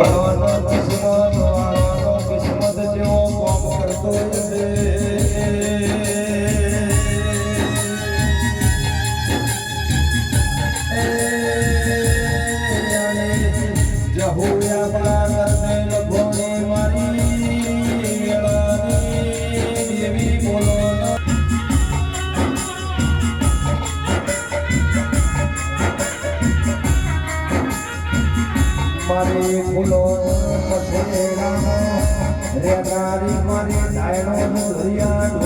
Oh. મારી ફૂલો રે તારી મારી ડાયણો દરિયા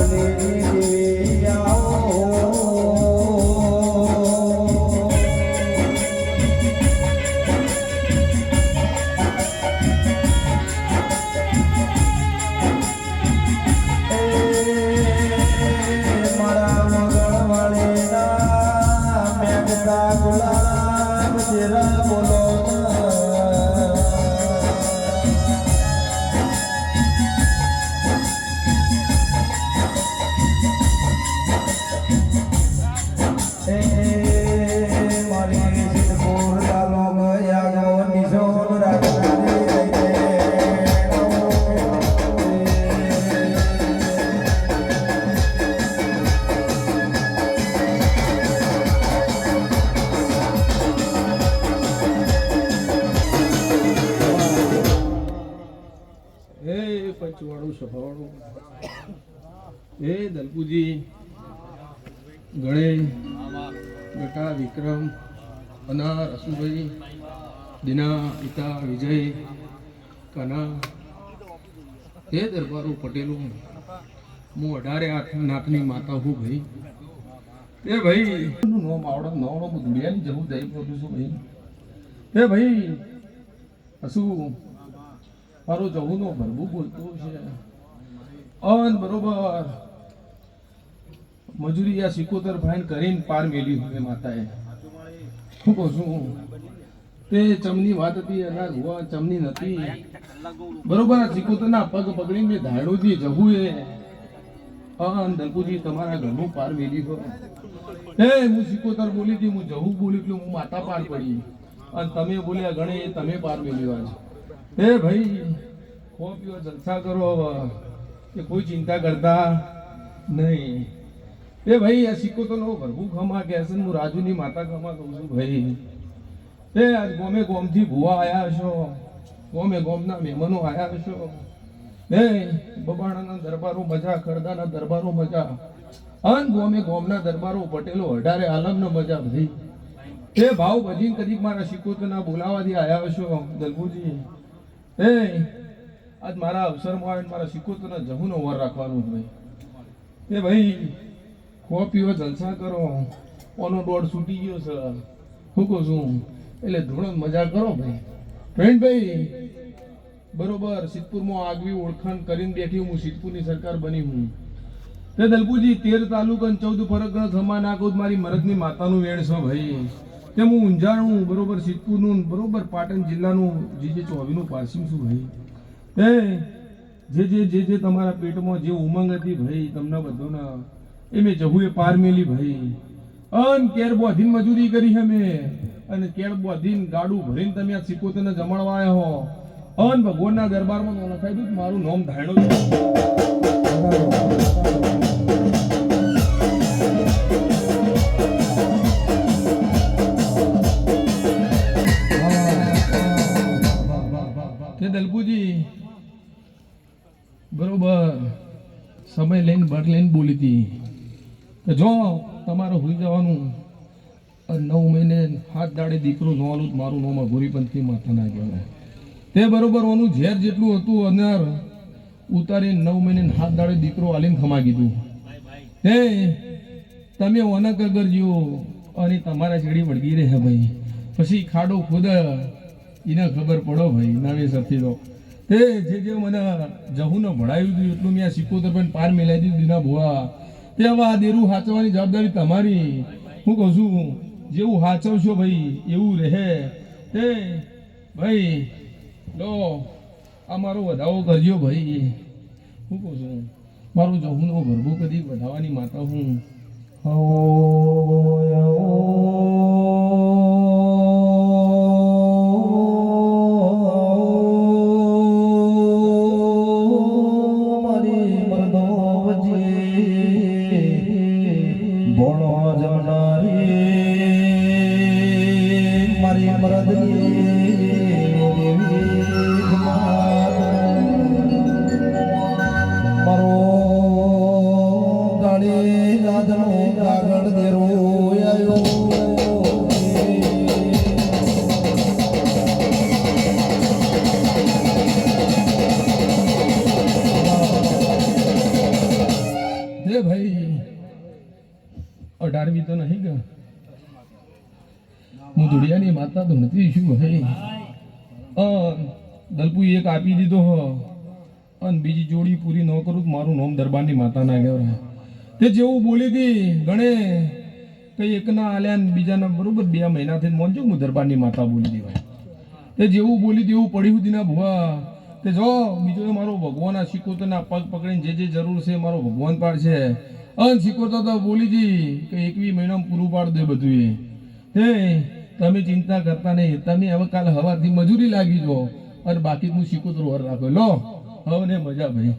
પંચવાળું સભાવાળું એ દલપુજી ગણેશ બેટા વિક્રમ અના રસુભાઈ દિના પિતા વિજય કના હે દરબારું પટેલું હું અઢારે આઠ નાથની માતા હું ભાઈ. એ ભાઈ નોમ આવડે નવડો હું દુનિયાની જવું દઈ પડું છું ભાઈ એ ભાઈ શું મારો જવું ભરવું બોલતો છે. અન બરોબર. મજૂરી આ સિકોતર ભાઈ કરીને પાર મેલી હોય માતાએ. શું કહું છું, તે ચમની વાત હતી, એના ગુવા ચમની નથી. બરોબર, આ સિકોતરના પગ પકડીને ધાડોજી જવું એ. અન દલપુજી તમારા ઘરનું પાર મેલી હોય એ, હું સિકોતર બોલી હતી હું જવું બોલી એટલે હું માતા પાર પડી. અને તમે બોલ્યા ગણે, તમે પાર મેલ્યો આજ એ ભાઈ ખો પીઓ જલસા કરો કે કોઈ ચિંતા કરતા નહીં. એ ભાઈ, આ સિક્કો નો ભરવું ખમા કે હું રાજુની માતા ખમા કહું છું ભાઈ. એ આજ ગોમે ગોમથી ભૂવા આવ્યા છો ગોમે ગોમના મહેમાનો આવ્યા છો એ બબાણાના દરબારો મજા ખરદાના દરબારો મજા. અન ગોમે ગોમના દરબારો પટેલો અઢારે આલમનો મજા ભાઈ એ ભાવ ભજીન કદીક મારા સિક્કો તો ના બોલાવાથી આવ્યા છો દલબુજી એ આજ મારા અવસરમાં આવીને મારા શિકોતના જહુનો વર રાખવાનું ભાઈ. એ ભાઈ ખો પીવો જલસા કરો. ઓનો દોડ છૂટી ગયો છે. શું કહું છું? એટલે ધૂણો મજા કરો ભાઈ. ફ્રેન્ડ ભાઈ, બરોબર, સિદ્ધપુરમાં આગવી ઓળખાણ કરીને બેઠી હું સિદ્ધપુરની સરકાર બની હું. તે દલપુજી, તેર તાલુકા ચૌદ પરગણા થમા નાખું મારી મરદની માતાનું વેણ છે ભાઈ. તે હું ઊંઝાણું, બરોબર, સિદ્ધપુરનું, બરોબર, પાટણ જિલ્લાનું જે જે ચોવીનું પાસિંગ છું ભાઈ. એ જે જે જે જે તમારા પેટમાં જે ઉમંગ હતી ભાઈ, તમને બધાને, એ મેં જહુએ પાર મેલી ભાઈ. અન કેર બોધીન મજૂરી કરી અમે અને કેર બોધીન ગાડું ભરીને તમે આ સિકોતેને જમાડવા આવ્યા હો. અન ભગવાનના દરબારમાં નોંધાઈ દઉં મારું નામ ધાયણો દલપુજી, બરોબર. સમય લઈને ભર લઈને બોલી હતી. કે જો, તમારે હોઈ જવાનું. નવ મહિને હાથ દાડે દીકરો નોલું મારું નોમાં ગોરીપંથી માથા ના કહેવાય તે બરોબર ઓનું ઝેર જેટલું હતું અનાર ઉતારી નવ મહિને હાથ દાડે દીકરો આલીને ખમા કીધું તે તમે ઓનક કરજો અને તમારા છેડી વળગી રહે ભાઈ. પછી ખાડો ખોદ એને ખબર પડો ભાઈ નવેસરથી તો. તે જે જે મને જહુને ભણાવ્યું હતું એટલું મેં સિકોતર પણ પાર મેલાવી દીધું દીના ભુવા. તે હવે આ દેરું હાચવાની જવાબદારી તમારી. હું કહું છું, જેવું હાચવશો ભાઈ, એવું રહે. તે, ભાઈ, લો, આ મારો વધાવો કરજો ભાઈ. હું કહું છું, મારું જહુનો ગરબો કદી વધાવાની માતા હું. ઓ મારી મરદ આરવી તો નહીં ગયો હું ધુડિયાની માતા તો નથી, શું હે? દલપુ એક આપી દીધો હો. અને બીજી જોડી પૂરી ન કરું મારું નામ દરબારની માતા ના કહેવાય તે જેવું બોલી હતી ગણે કઈ એકના આલ્યા ને બીજાના બરોબર બે મહિનાથી મોનજો હું દરબારની માતા બોલી દેવાય. તે જેવું બોલી તેવું પડ્યું હતી ના ભુવા. તે જો, બીજો મારો ભગવાન આ શીખોતરના પગ પકડીને જે જે જરૂર છે મારો ભગવાન પાડશે. અન શીખોતો તો બોલી હતી કે એકવી મહિનામાં પૂરું પાડ દે બધું એ તે તમે ચિંતા કરતા નહીં. તમે હવે કાલે હવાથી મજૂરી લાગી જો. અને બાકી હું શીખોતરો વર રાખો. લો હવે મજા ભાઈ.